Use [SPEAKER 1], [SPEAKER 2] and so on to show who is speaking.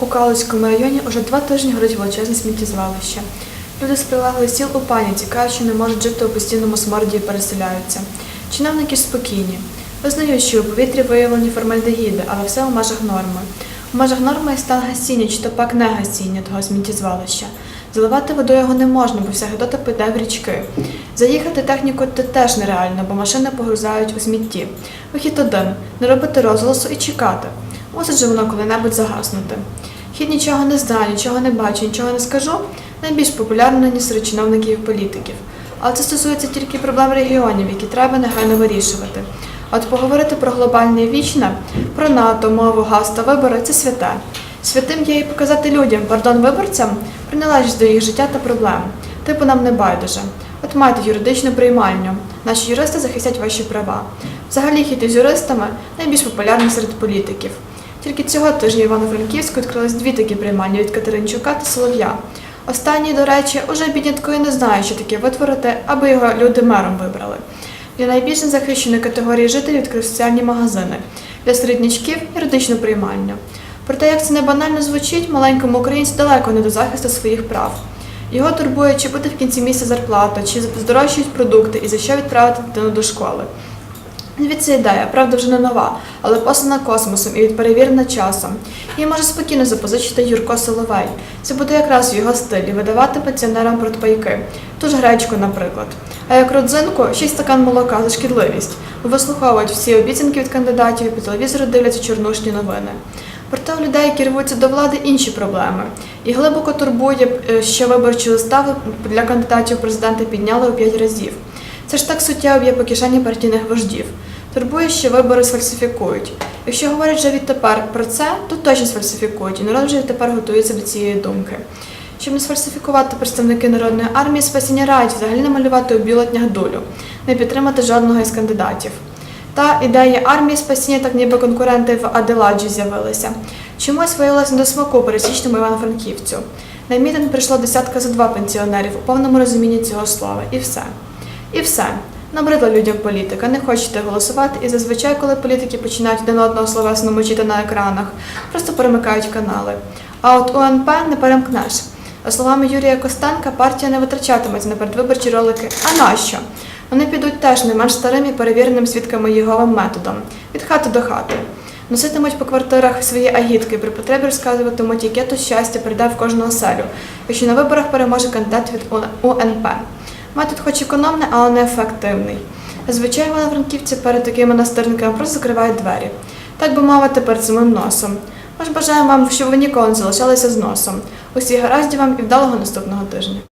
[SPEAKER 1] У Калузькому районі уже два тижні горить величезне сміттєзвалище. Люди з прилеглих сіл у паніці кажуть, що не можуть жити у постійному сморді і переселяються. Чиновники спокійні. Визнають, що у повітрі виявлені формальдегіди, але все у межах норми. У межах норми є стан гасіння чи то пак не гасіння того сміттєзвалища. Заливати водою його не можна, бо вся гидота піде в річки. Заїхати техніку теж нереально, бо машини погрузають у смітті. Вихід один не робити розголосу і чекати. Мусить же воно коли-небудь загаснути. Хід нічого не знаю, нічого не бачу, нічого не скажу. Найбільш популярно серед чиновників і політиків. Але це стосується тільки проблем регіонів, які треба негайно вирішувати. От поговорити про глобальне і вічне, про НАТО, мову, газ та вибори це святе. Святим є і показати людям, пардон, виборцям, приналежність до їх життя та проблем. Типу нам не байдуже. От майте юридичну приймальню. Наші юристи захистять ваші права. Взагалі хід із юристами найбільш популярний серед політиків. Тільки цього тижня Івано-Франківську відкрились дві такі приймальні від Катеринчука та Солов'я. Останній, до речі, уже бідняткою не знає, що таке витворити, аби його люди мером вибрали. Для найбільш незахищеної категорії жителів відкрив соціальні магазини, для середнячків юридичну приймальню. Проте, як це не банально звучить, маленькому українцю далеко не до захисту своїх прав. Його турбує, чи буде в кінці місяця зарплата, чи здорожчають продукти і за що відправити дитину до школи. Звідси ідея, правда, вже не нова, але послана космосом і відперевірена часом. Її може спокійно запозичити Юрко Соловей. Це буде якраз в його стилі видавати пенсіонерам протпайки, ту ж гречку, наприклад. А як родзинку, й стакан молока за шкідливість. Вислуховують всі обіцянки від кандидатів і по телевізору дивляться чорнушні новини. Проте у людей, які рвуться до влади, інші проблеми. І глибоко турбує, е, що виборчі листа для кандидатів в президенти підняли у п'ять разів. Це ж так суттєво б'є по кишені партійних вождів. Турбує, що вибори сфальсифікують. Якщо говорять вже відтепер про це, то точно сфальсифікують, і народ вже відтепер готується до цієї думки. Щоб не сфальсифікувати представники народної армії, спасіння радять взагалі не малювати у бюлетнях долю, не підтримати жодного із кандидатів. Та ідея армії спасіння, так ніби конкуренти в Аделаджі з'явилися. Чомусь виявилося до смаку пересічному Івано-Франківцю. На мітинг прийшло десятка за два пенсіонерів у повному розумінні цього слова. І все. І все. Набридла людям політика, не хочете голосувати, і зазвичай, коли політики починають один одного словесно мочити на екранах, просто перемикають канали. А от УНП не перемкнеш. За словами Юрія Костенка, партія не витрачатиметься на передвиборчі ролики. А нащо? Вони підуть теж не менш старим і перевіреним свідками Єговим методом від хати до хати. Носитимуть по квартирах свої агітки, при потребі розказуватимуть, яке то щастя прийде в кожну оселю, якщо на виборах переможе кандидат від УНП. Метод хоч економний, але не ефективний. Звичайно, івано-франківці перед такими настирниками просто закривають двері. Так би мовити перед самим носом. Ми ж бажаємо вам, щоб ви ніколи не залишалися з носом. Усі гараздів вам і вдалого наступного тижня.